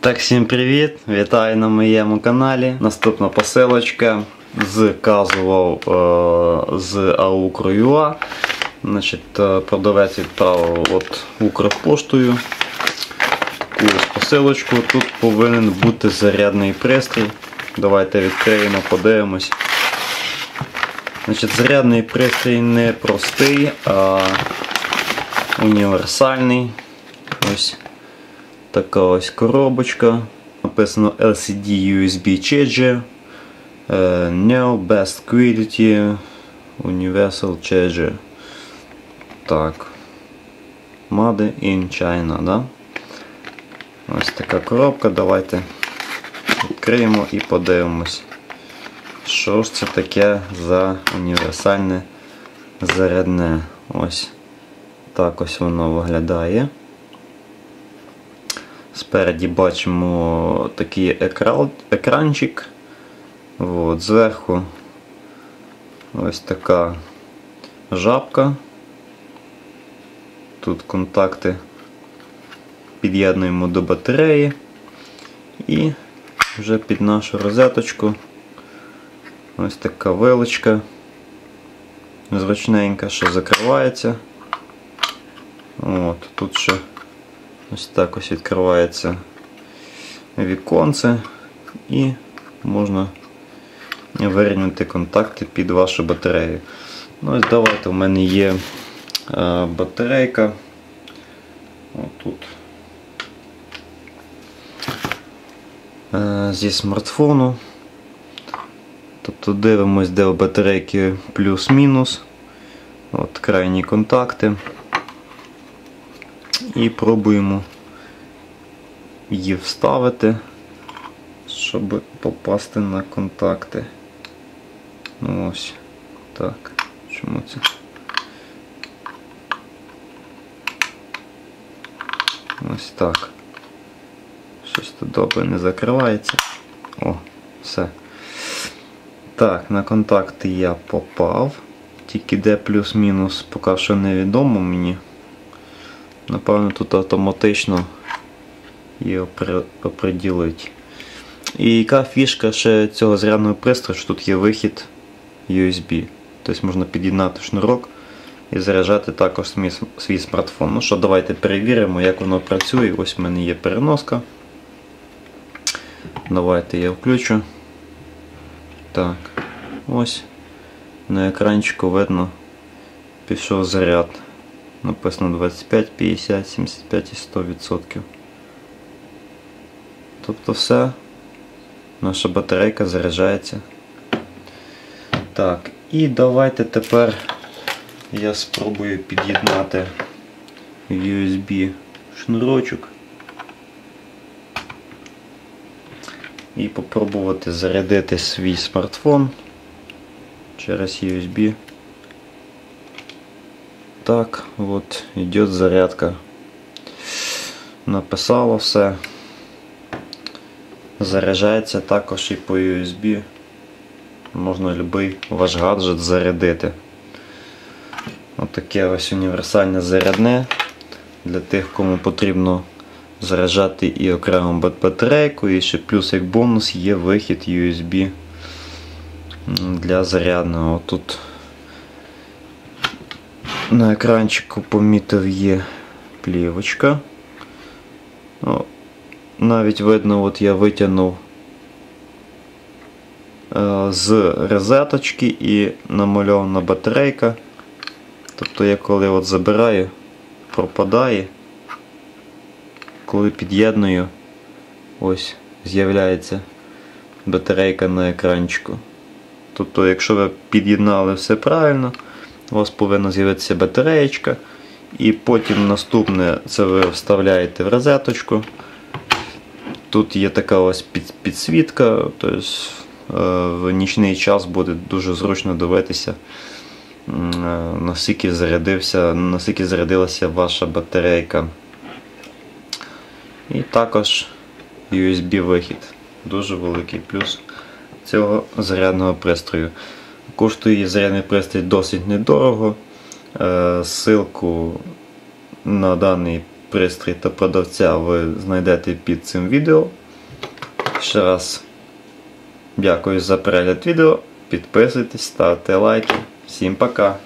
Так, всім привіт! Вітаю на моєму каналі. Наступна посилочка зказував е, з Аукро.ua. Значить, е, продавець відправив от Укрпоштою таку посилочку. Тут повинен бути зарядний пристрій. Давайте відкриємо, подивимось. Значить, Зарядний пристрій не простий, а універсальний. Ось така ось коробочка. Написано LCD USB Charger. е, Neo Best Quality Universal Charger. Так. Made in China, да? Ось така коробка. Давайте відкриємо і подивимось. Що ж це таке за універсальне зарядне? Ось так ось воно виглядає. Спереді бачимо такий екран, екранчик. От, зверху ось така жабка. Тут контакти під'єднуємо до батареї і вже під нашу розеточку ось така вилочка зручненька, що закривається. От, Тут ще ось так ось відкривається віконце і можна вирівняти контакти під вашу батарею. Ну ось Давайте, у мене є е, батарейка. Отут. Е, зі смартфону. Тобто дивимось, де у батарейки плюс-мінус. От Крайні контакти. І пробуємо її вставити, щоб попасти на контакти. Ну ось. Так. Чому це? Ось так. Щось тут добре не закривається. О, все. Так, на контакти я попав. Тільки де плюс-мінус поки що невідомо мені. Напевно, тут автоматично її оприділить. І яка фішка ще цього зарядного пристрою, що тут є вихід USB. Тобто можна під'єднати шнурок і заряджати також свій смартфон. Ну що, давайте перевіримо, як воно працює. Ось в мене є переноска. Давайте я включу. Так, ось на екранчику видно пішов заряд. Написано 25, 50, 75 і 100%. Тобто все, наша батарейка заряджається. Так, і давайте тепер я спробую під'єднати USB шнурочок і попробувати зарядити свій смартфон через USB. Так, вот идет зарядка. Написало все. Заряджається також і по USB. Можна будь-який ваш гаджет зарядити. Отаке ось універсальне зарядне для тих, кому потрібно заряджати і окремо батарейку, і ще плюс як бонус є вихід USB для зарядного. Тут на екранчику помітив є плівочка. Навіть видно, от я витягнув е, з розеточки і намальована батарейка. Тобто я коли от забираю, пропадає, коли під'єдную, ось з'являється батарейка на екранчику. Тобто, якщо ви під'єднали все правильно, у вас повинна з'явитися батареєчка. І потім наступне це ви вставляєте в розеточку. Тут є така ось підсвітка, тобто в нічний час буде дуже зручно дивитися, е, наскільки зарядився, наскільки зарядилася ваша батарейка. І також USB-вихід. Дуже великий плюс цього зарядного пристрою. Коштує зарядний пристрій досить недорого. Е, Ссылку на даний пристрій та продавця ви знайдете під цим відео. Ще раз дякую за перегляд відео. Підписуйтесь, ставте лайки. Всім пока!